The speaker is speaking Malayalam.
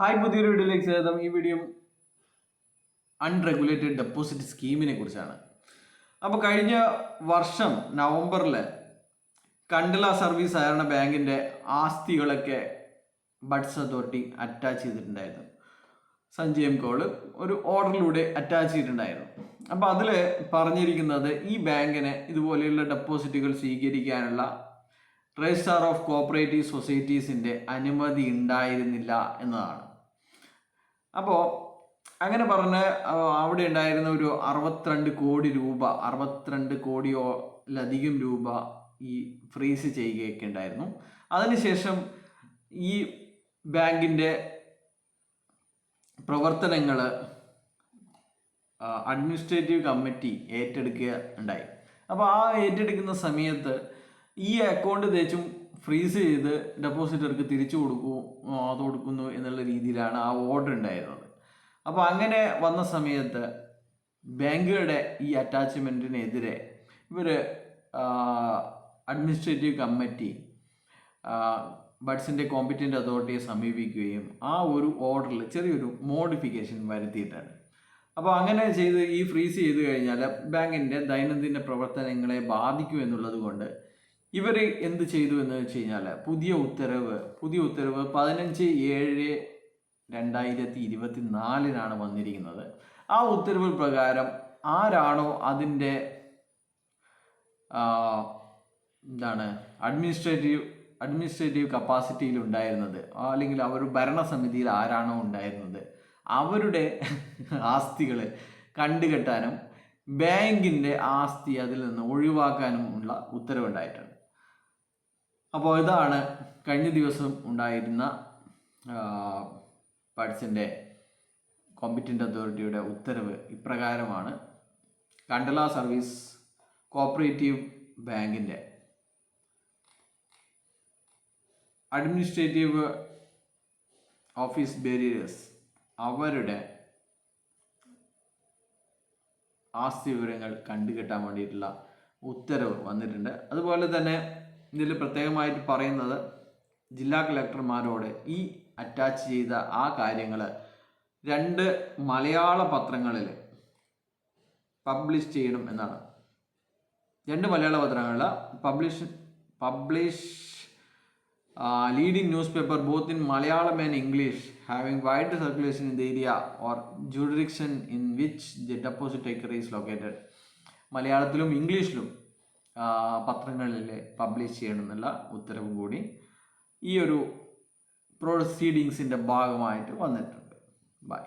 ഹായ് പുതിയൊരു വീഡിയോയിലേക്ക് സ്വാഗതം. ഈ വീഡിയോ അൺറെഗുലേറ്റഡ് ഡെപ്പോസിറ്റ് സ്കീമിനെ കുറിച്ചാണ്. അപ്പോൾ കഴിഞ്ഞ വർഷം നവംബറിൽ കണ്ടല സർവീസ് സഹകരണ ബാങ്കിന്റെ ആസ്തികളൊക്കെ ബഡ്സ് അതോറിറ്റി അറ്റാച്ച് ചെയ്തിട്ടുണ്ടായിരുന്നു. സഞ്ജയ് എം കോൾ ഒരു ഓർഡറിലൂടെ അറ്റാച്ച് ചെയ്തിട്ടുണ്ടായിരുന്നു. അപ്പോൾ അതിൽ പറഞ്ഞിരിക്കുന്നത് ഈ ബാങ്കിനെ ഇതുപോലെയുള്ള ഡെപ്പോസിറ്റുകൾ സ്വീകരിക്കാനുള്ള രജിസ്ട്രാർ ഓഫ് കോപ്പറേറ്റീവ് സൊസൈറ്റീസിന്റെ അനുമതി ഉണ്ടായിരുന്നില്ല എന്നതാണ്. അപ്പോൾ അങ്ങനെ പറഞ്ഞ് അവിടെ ഉണ്ടായിരുന്ന ഒരു അറുപത്തിരണ്ട് കോടി രൂപ അറുപത്തിരണ്ട് കോടിയോലധികം രൂപ ഈ ഫ്രീസ് ചെയ്യുകയൊക്കെ ഉണ്ടായിരുന്നു. അതിനുശേഷം ഈ ബാങ്കിന്റെ പ്രവർത്തനങ്ങൾ അഡ്മിനിസ്ട്രേറ്റീവ് കമ്മിറ്റി ഏറ്റെടുക്കുക ഉണ്ടായി അപ്പോൾ ആ ഏറ്റെടുക്കുന്ന സമയത്ത് ഈ അക്കൗണ്ട് തേച്ചും ഫ്രീസ് ചെയ്ത് ഡെപ്പോസിറ്റർക്ക് തിരിച്ചു കൊടുക്കും അത് കൊടുക്കുന്നു എന്നുള്ള രീതിയിലാണ് ആ ഓർഡർ ഉണ്ടായിരുന്നത്. അപ്പോൾ അങ്ങനെ വന്ന സമയത്ത് ബാങ്കുകളുടെ ഈ അറ്റാച്ച്മെന്റിനെതിരെ ഇവർ അഡ്മിനിസ്ട്രേറ്റീവ് കമ്മിറ്റി ബഡ്സിന്റെ കോമ്പറ്റന്റ് അതോറിറ്റിയെ സമീപിക്കുകയും ആ ഒരു ഓർഡറിൽ ചെറിയൊരു മോഡിഫിക്കേഷൻ വരുത്തിയിട്ടാണ്. അപ്പോൾ അങ്ങനെ ചെയ്ത് ഈ ഫ്രീസ് ചെയ്ത് കഴിഞ്ഞാൽ ബാങ്കിന്റെ ദൈനംദിന പ്രവർത്തനങ്ങളെ ബാധിക്കും എന്നുള്ളത് കൊണ്ട് ഇവർ എന്ത് ചെയ്തു എന്ന് വെച്ച് കഴിഞ്ഞാൽ പുതിയ ഉത്തരവ് പുതിയ ഉത്തരവ് പതിനഞ്ച് ഏഴ് രണ്ടായിരത്തി ഇരുപത്തി നാലിനാണ് വന്നിരിക്കുന്നത്. ആ ഉത്തരവ് പ്രകാരം ആരാണോ അതിന്റെ എന്താണ് അഡ്മിനിസ്ട്രേറ്റീവ് അഡ്മിനിസ്ട്രേറ്റീവ് കപ്പാസിറ്റിയിൽ ഉണ്ടായിരുന്നത്? അല്ലെങ്കിൽ അവർ ഭരണസമിതിയിൽ ആരാണോ ഉണ്ടായിരുന്നത്? അവരുടെ ആസ്തികൾ കണ്ടുകെട്ടാനും ബാങ്കിന്റെ ആസ്തി അതിൽ നിന്ന് ഒഴിവാക്കാനും ഉള്ള ഉത്തരവുണ്ടായിട്ടുണ്ട്. അപ്പോൾ ഇതാണ് കഴിഞ്ഞ ദിവസം ഉണ്ടായിരുന്ന പഠിച്ചിന്റെ കോമ്പറ്റന്റ് അതോറിറ്റിയുടെ ഉത്തരവ് ഇപ്രകാരമാണ്. കണ്ടല സർവീസ് കോപ്പറേറ്റീവ് ബാങ്കിന്റെ അഡ്മിനിസ്ട്രേറ്റീവ് ഓഫീസ് ബേരിയേഴ്സ് അവരുടെ ആസ്തി വിവരങ്ങൾ കണ്ടുകെട്ടാൻ വേണ്ടിയിട്ടുള്ള ഉത്തരവ് വന്നിട്ടുണ്ട്. അതുപോലെ തന്നെ ഇതിൽ പ്രത്യേകമായിട്ട് പറയുന്നത് ജില്ലാ കളക്ടർമാരോട് ഈ അറ്റാച്ച് ചെയ്ത ആ കാര്യങ്ങൾ രണ്ട് മലയാള പത്രങ്ങളിൽ പബ്ലിഷ് ചെയ്യണം എന്നാണ്. രണ്ട് മലയാള പത്രങ്ങളിൽ publish publish leading newspaper both in Malayalam and English having wide circulation in the area or jurisdiction in which the deposit taker is located മലയാളത്തിലും ഇംഗ്ലീഷിലും പത്രങ്ങളിൽ പബ്ലിഷ് ചെയ്യണം എന്നുള്ള ഉത്തരവും കൂടി ഈ ഒരു പ്രൊസീഡിങ്സിന്റെ ഭാഗമായിട്ട് വന്നിട്ടുണ്ട്. ബൈ